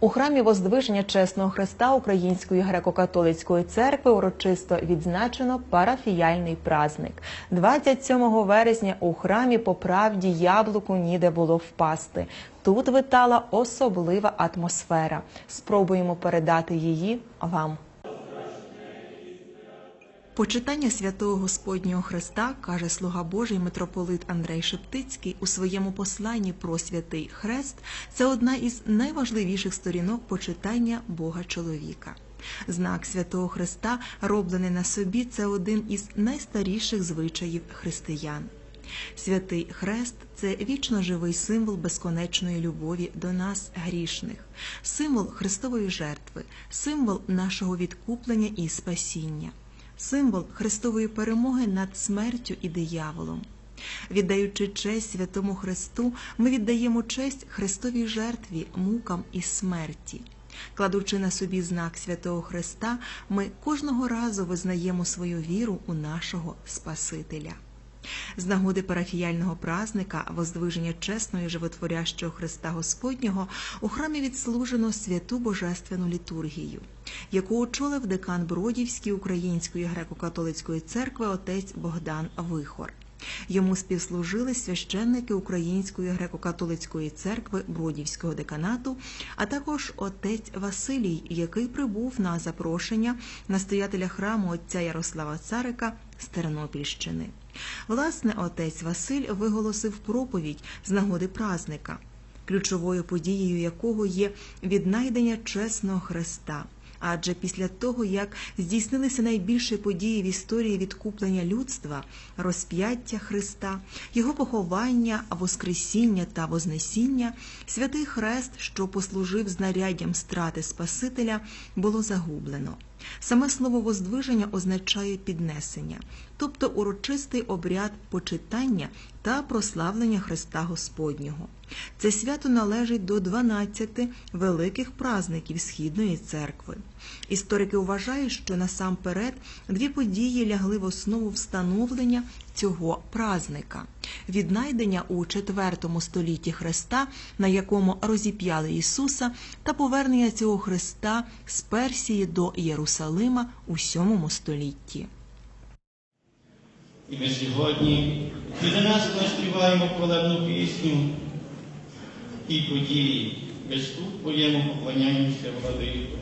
У храмі Воздвиження Чесного Христа Української греко-католицької церкви урочисто відзначено парафіяльний праздник. 27 вересня у храмі по правді яблуку ніде було впасти. Тут витала особлива атмосфера. Спробуємо передати її вам. Почитання святого Господнього Христа, каже слуга Божий митрополит Андрей Шептицький у своєму посланні про святий Хрест, це одна із найважливіших сторінок почитання Бога чоловіка. Знак святого Христа, роблений на собі, це один із найстаріших звичаїв християн. Святий Хрест це вічно живий символ безконечної любові до нас, грішних, символ Христової жертви, символ нашого відкуплення і спасіння символ Христової перемоги над смертю і дияволом. Віддаючи честь святому Христу, ми віддаємо честь Христовій жертві, мукам і смерті. Кладучи на собі знак святого Христа, ми кожного разу визнаємо свою віру у нашого Спасителя. З нагоди парафіяльного празника Воздвиження чесного і животворящого Христа Господнього у храмі відслужено святу божественну літургію, яку очолив декан Бродівської Української греко-католицької церкви отець Богдан Вихор. Йому співслужили священники Української греко-католицької церкви Бродівського деканату, а також отець Василій, який прибув на запрошення настоятеля храму отця Ярослава Царика з Тернопільщини. Власне, отець Василь виголосив проповідь з нагоди празника, ключовою подією якого є віднайдення чесного Христа. Адже після того, як здійснилися найбільші події в історії відкуплення людства, розп'яття Христа, його поховання, воскресіння та вознесіння, святий хрест, що послужив знаряддям страти Спасителя, було загублено. Саме слово воздвиження означає піднесення, тобто урочистий обряд почитання та прославлення Христа Господнього. Це свято належить до 12 великих празників Східної церкви. Історики вважають, що насамперед дві події лягли в основу встановлення цього празника віднайдення у IV столітті Христа, на якому розіп'яли Ісуса, та повернення цього Христа з Персії до Єрусалима у VII столітті. І ми сьогодні від нас співаємо хвалебну пісню і події. Христу Твоєму поклоняємося, владико.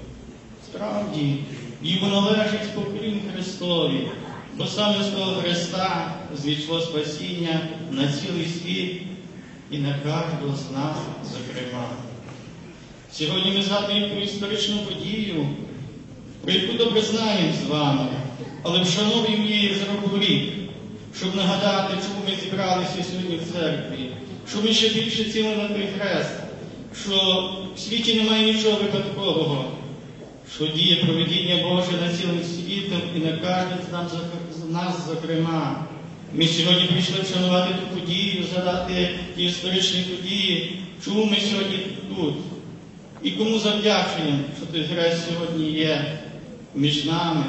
Справді, йому належить покрім Христові, бо саме з того Христа звійшло спасіння на цілий світ і на кожного з нас, зокрема. Сьогодні ми згадуємо про історичну подію, про яку добре знаємо з вами, але вшановуємо її з рік, щоб нагадати, чому ми зібралися сьогодні в церкві, щоб ми ще більше цілили на той хрест, що в світі немає нічого випадкового, що діє проведіння Боже над цілим світом і на кожен з нас, зокрема. Ми сьогодні прийшли вшанувати ту подію, згадати ті історичні події, чому ми сьогодні тут. І кому завдячуємо, що той хрест сьогодні є між нами,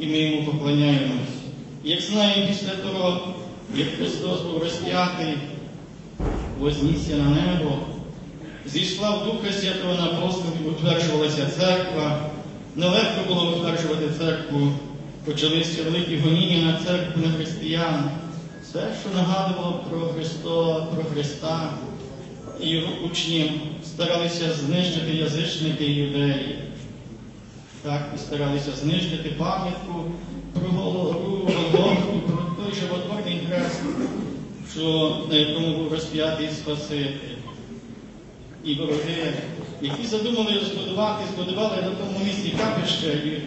і ми йому поклоняємось. Як знаємо, після того, як Христос був розп'ятий, вознісся на небо, зійшла в Духа Святого на апостолів, утверджувалася церква. Нелегко було утверджувати церкву, почалися великі гоніння на церкву, на християн. Все, що нагадувало про Христа, про Христа і його учнів, старалися знищити язичники і юдеї. Так і старалися знищити пам'ятку про голову, про той животворний хрест, що, на якому був розп'ятий Спаситель. І вороги, які задумали збудувати, збудували на тому місці капище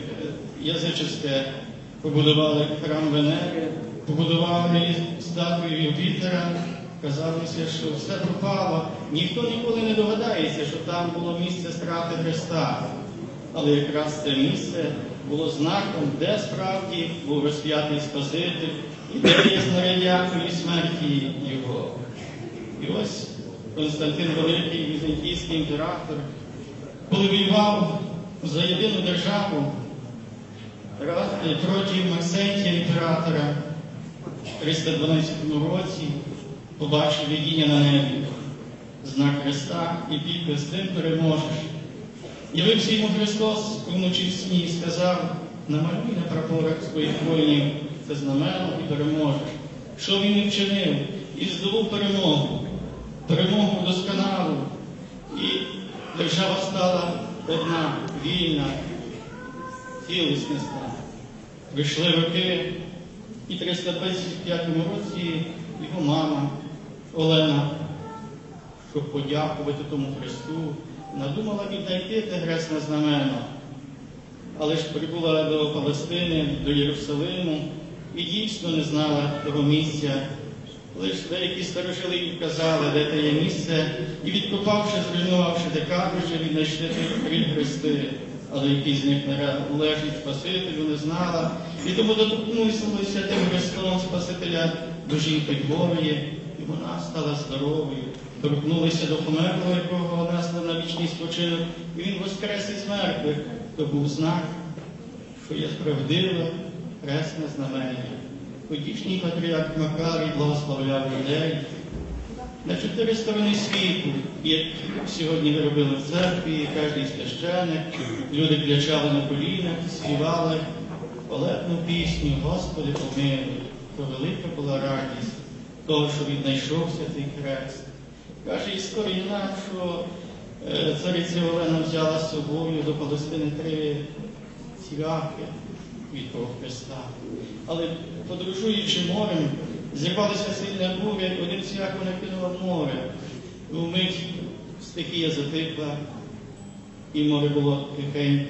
язичівське, побудували храм Венери, побудували статую Юпітера, казалося, що все пропало. Ніхто ніколи не догадається, що там було місце страти Христа. Але якраз це місце було знаком, де справді був розп'ятий Спаситель і де є знаряддя смерті Його. І ось Константин Великий, візантійський імператор, коли воював за єдину державу проти Максентія імператора в 312 році, побачив видіння на небі, знак Христа і підпис тим переможеш. Явився йому Христос вночі в сні і сказав, намалюй на прапорах своїх воїнів це знамено і переможеш. Що він і вчинив? І здобув перемогу, перемогу досконалу. І держава стала одна, вільна, цілісна стала. Прийшли роки, і 325 році його мама Олена, щоб подякувати тому Христу, надумала віднайти те гресне знамено. Але ж прибула до Палестини, до Єрусалиму і дійсно не знала того місця. Лиш деякі старожили їй казали, де те є місце, і відкопавши, зруйнувавши де кабрижі, віднайшли три хрести, але який з них належить Спасителю, не знала. І тому доторкнулися тим хрестом Спасителя до жінки хворої, і вона стала здоровою. Торкнулися до померлого, якого несли на вічний спочинок, і він воскрес із мертвих. То був знак, що є справдиве, хресне знамення. Тодішній патріарх Макарій благословляв людей на чотири сторони світу, як сьогодні ви робили в церкві, кожен священик, люди клячали на колінах, співали хвалебну пісню, Господи помилуй, то велика була радість того, що віднайшовся цей хрест. Каже історія що е, цариця Олена взяла з собою до Палестини три цвяхи від того Христа. Але подорожуючи морем, зірвалася сильна буря, один цвях вона кинула море. Вмить стихія затихла, і море було тихеньке.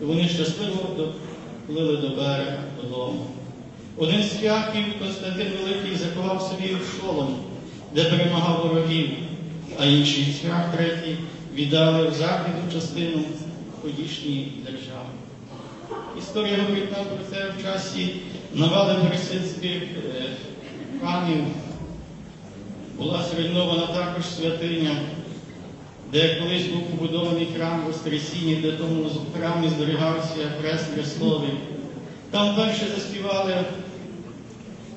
Вони щасливо доплили до берега додому. Один з цвяхів, Константин Великий, заховав собі в шолом, де перемагав ворогів, а інший цвях третій віддали в західну частину тодішньої держави. Історія говорить нам про це в часі навали персидських е, храмів. Була зруйнована також святиня, де колись був побудований храм Воскресіння, де тому храмі зберігався хрест Христовий. Там перше заспівали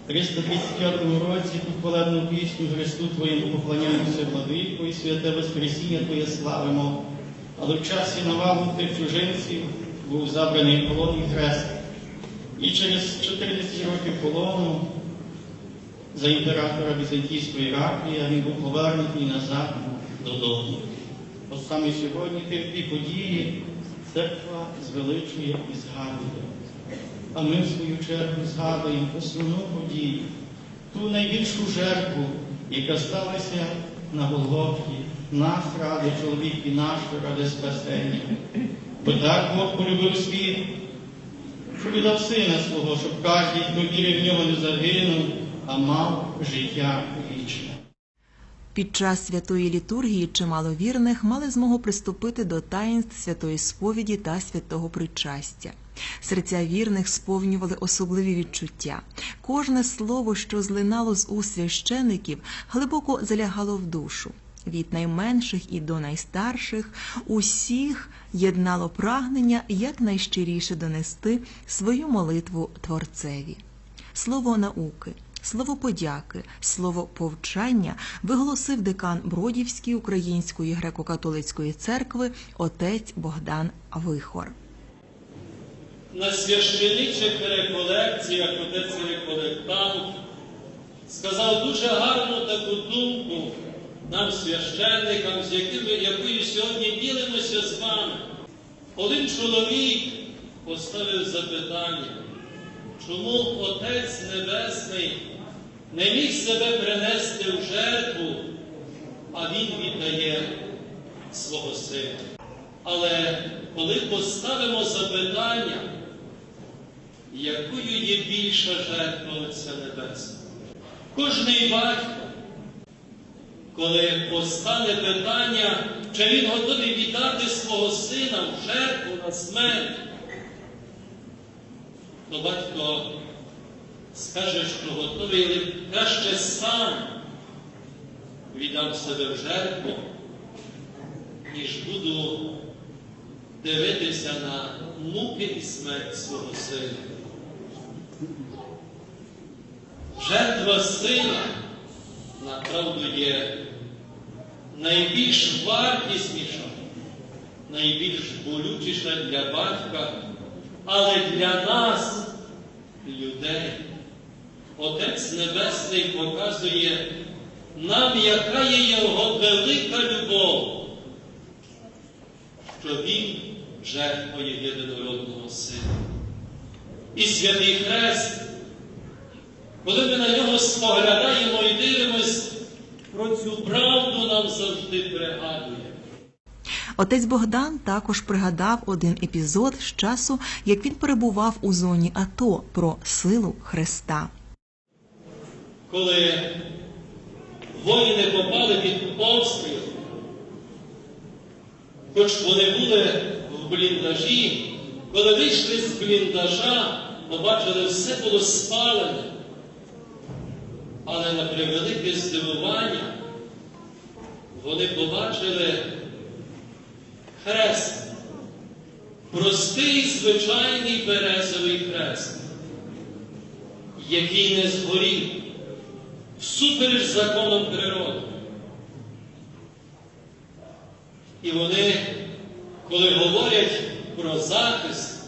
в 335 році ту пісню Христу Твоєму поклоняємося владику і святе Воскресіння Твоє славимо. Але в часі навалу тих чужинців був забраний в полон і хрест. І через 14 років полону за імператора Візантійської Іракії він був повернутий назад додому. От саме сьогодні ті події церква звеличує і згадує. А ми, в свою чергу, згадуємо основну подію, ту найбільшу жертву, яка сталася на Голгофі, наш ради, чоловік і наш ради спасення. Бо так Бог полюбив світ, що віддав сина свого, щоб кожен, хто вірив в нього, не загинув, а мав життя вічне. Під час святої літургії чимало вірних мали змогу приступити до таїнств святої сповіді та святого причастя. Серця вірних сповнювали особливі відчуття. Кожне слово, що злинало з уст священиків, глибоко залягало в душу. Від найменших і до найстарших усіх єднало прагнення якнайщиріше донести свою молитву Творцеві. Слово науки, слово подяки, слово повчання виголосив декан Бродівської Української греко-католицької церкви отець Богдан Вихор. на священичих реколекціях отець реколектант сказав дуже гарну таку думку нам, священникам, з якими, якою сьогодні ділимося з вами. Один чоловік поставив запитання, чому Отець Небесний не міг себе принести в жертву, а Він віддає свого сина. Але коли поставимо запитання, якою є більша жертва Отця Небесного? Кожний батько, коли постане питання, чи він готовий віддати свого сина в жертву на смерть, то батько скаже, що готовий, але краще сам віддам себе в жертву, ніж буду дивитися на муки і смерть свого сина. Жертва сина направду є найбільш вартісніша, найбільш болючіша для батька, але для нас, людей. Отець Небесний показує нам, яка є його велика любов, що Він жертвує єдинородного Сина. І святий Хрест, коли ми на нього споглядаємо і нам завжди пригадує. Отець Богдан також пригадав один епізод з часу, як він перебував у зоні АТО про силу Христа. коли воїни попали під обстріл, хоч вони були в бліндажі, коли вийшли з бліндажа, побачили, все було спалене. Але на превелике здивування вони побачили хрест, простий звичайний березовий хрест, який не згорів. Всупереч законом природи. І вони, коли говорять про захист,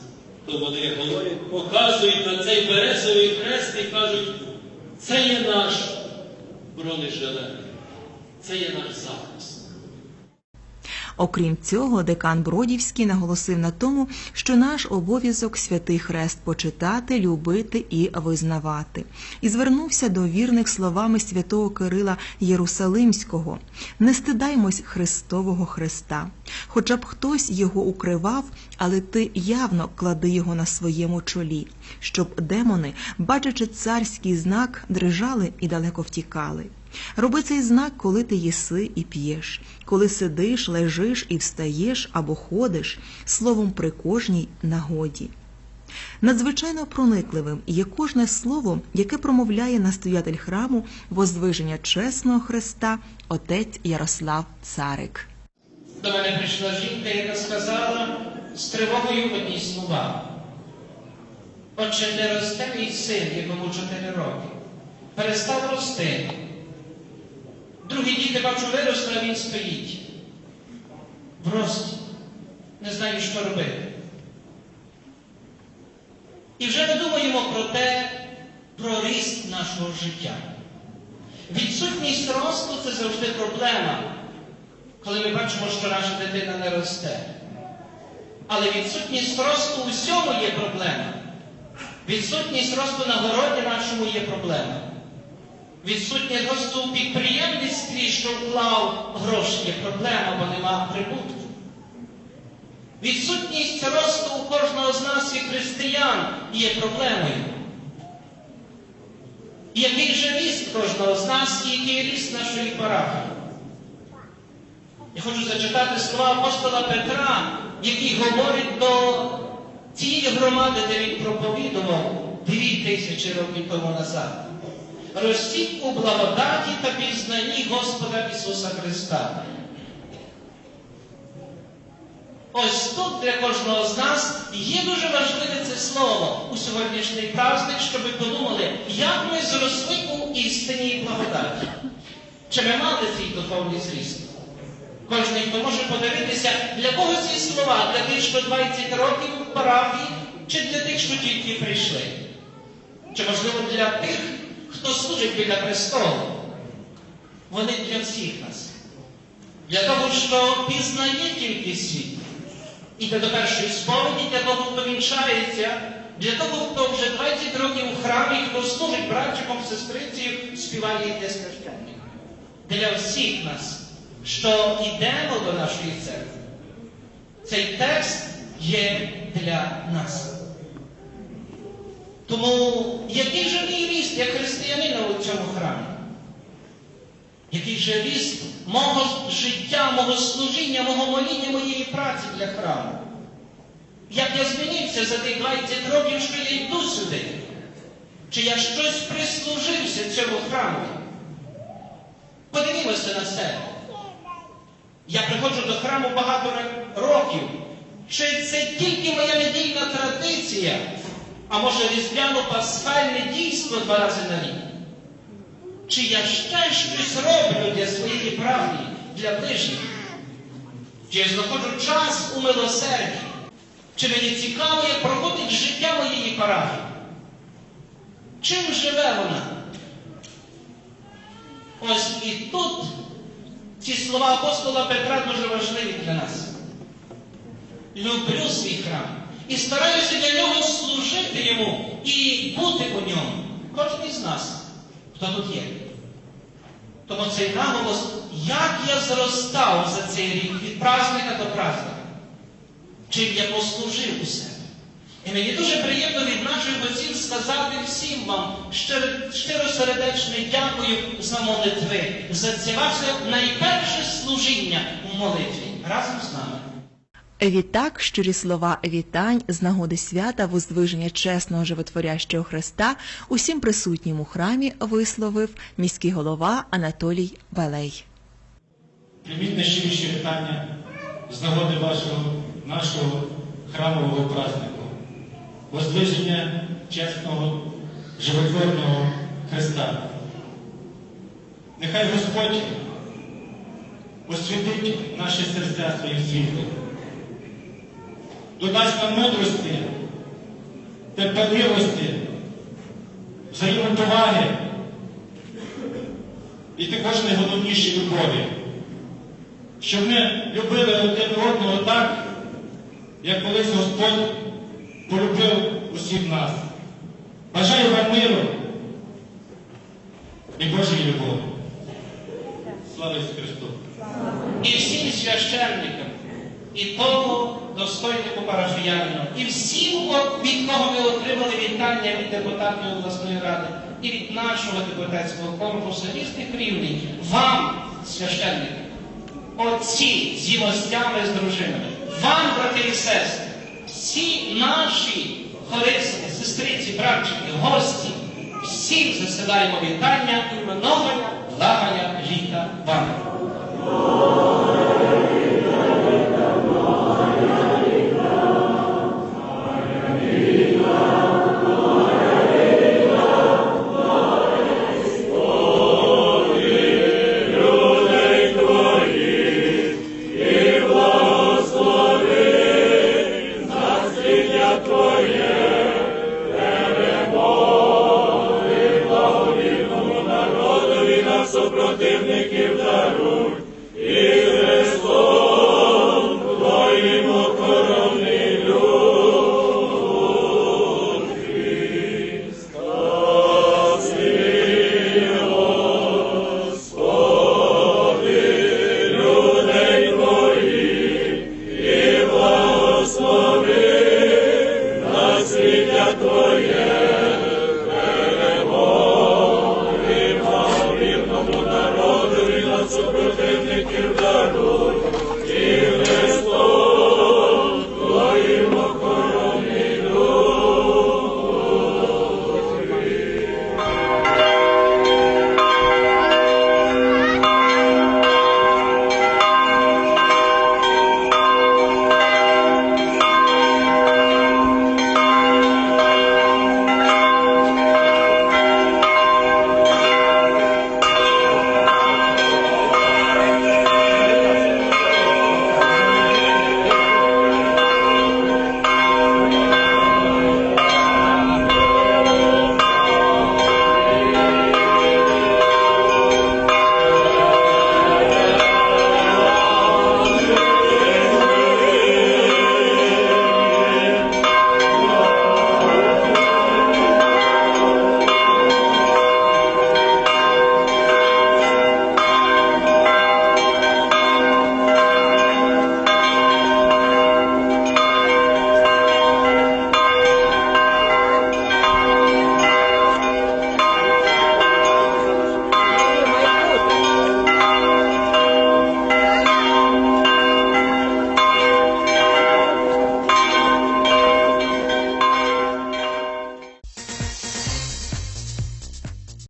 то вони говорять, показують на цей березовий хрест і кажуть, це є наш бронежилет, це є наш захист. Окрім цього, декан Бродівський наголосив на тому, що наш обов'язок святий хрест почитати, любити і визнавати, і звернувся до вірних словами святого Кирила Єрусалимського: не стидаймось Христового Христа. Хоча б хтось його укривав, але ти явно клади його на своєму чолі, щоб демони, бачачи царський знак, дрижали і далеко втікали. Роби цей знак, коли ти їси і п'єш, коли сидиш, лежиш і встаєш або ходиш, словом при кожній нагоді. Надзвичайно проникливим є кожне слово, яке промовляє настоятель храму воздвиження чесного Христа, отець Ярослав Царик. До мене прийшла жінка, яка сказала з тривогою одні слова. Отже, не росте мій син, якому 4 роки. Перестав рости. Другі діти, бачу, виросли, а він стоїть. В рості. Не знаю, що робити. І вже ми думаємо про те, про ріст нашого життя. Відсутність росту це завжди проблема коли ми бачимо, що наша дитина не росте. Але відсутність росту у всьому є проблема. Відсутність росту на городі нашому є проблема. Відсутність росту у підприємництві, що вклав гроші, є проблема, бо нема прибутку. Відсутність росту у кожного з нас і християн є проблемою. І який же ріст кожного з нас і який ріст нашої парафії? Я хочу зачитати слова апостола Петра, який говорить до тієї громади, де він проповідував дві тисячі років тому назад. Ростіть у благодаті та пізнанні Господа Ісуса Христа. Ось тут для кожного з нас є дуже важливе це слово у сьогоднішній праздник, щоб ви подумали, як ми зросли у істині і благодаті. Чи ми мали цей духовний зріст? Кожен, хто може подивитися, для кого ці слова, для тих, що 20 років в парафії, чи для тих, що тільки прийшли? Чи, можливо, для тих, хто служить біля престолу? Вони для всіх нас. Для того, що пізнає тільки світ. Іде до першої сповіді, для того, хто вінчається, для того, хто вже 20 років у храмі, хто служить братчиком, сестрицею, співає для священника. Для всіх нас що йдемо до нашої церкви. Цей текст є для нас. Тому який же мій ріст як християнина у цьому храмі? Який же ріст мого життя, мого служіння, мого моління, моєї праці для храму? Як я змінився за тих 20 років, що я йду сюди? Чи я щось прислужився цьому храму? Подивімося на себе. Я приходжу до храму багато років. Чи це тільки моя недільна традиція, а може різдвяно-пасхальне дійство два рази на рік? Чи я ще щось роблю для своєї правди, для ближніх? Чи я знаходжу час у милосерді? Чи мені цікаво, як проходить життя моєї парафії? Чим живе вона? Ось і тут ці слова апостола Петра дуже важливі для нас. Люблю свій храм і стараюся для нього служити йому і бути у ньому. Кожен із нас, хто тут є. Тому цей наголос, як я зростав за цей рік від праздника до праздника, чим я послужив у себе. І мені дуже приємно від наших отців сказати всім вам щиро- щиросердечне дякую за молитви, за це ваше найперше служіння у молитві разом з нами. Відтак, щирі слова вітань з нагоди свята воздвиження чесного животворящого Христа усім присутнім у храмі висловив міський голова Анатолій Балей. Прийміть найщиріші вітання з нагоди вашого, нашого храмового празднику, воздвиження чесного, животворного Христа. Нехай Господь освітить наші серця своїм світлом, додасть нам мудрості, терпеливості, взаємотуваги і також найголовніше любові щоб ми любили один одного так, як колись Господь полюбив усіх нас. Бажаю вам миру і Божої любові. Слава Ісусу Христу! і всім священникам, і тому достойнику парафіянину, і всім, від кого ми отримали вітання від депутатів обласної ради, і від нашого депутатського корпусу різних рівнів, вам, священники, отці з гімостями, з дружинами, вам, брати і сестри, всі наші хористи, сестриці, братчики, гості, всім засилаємо вітання і многоня, благання літа вам.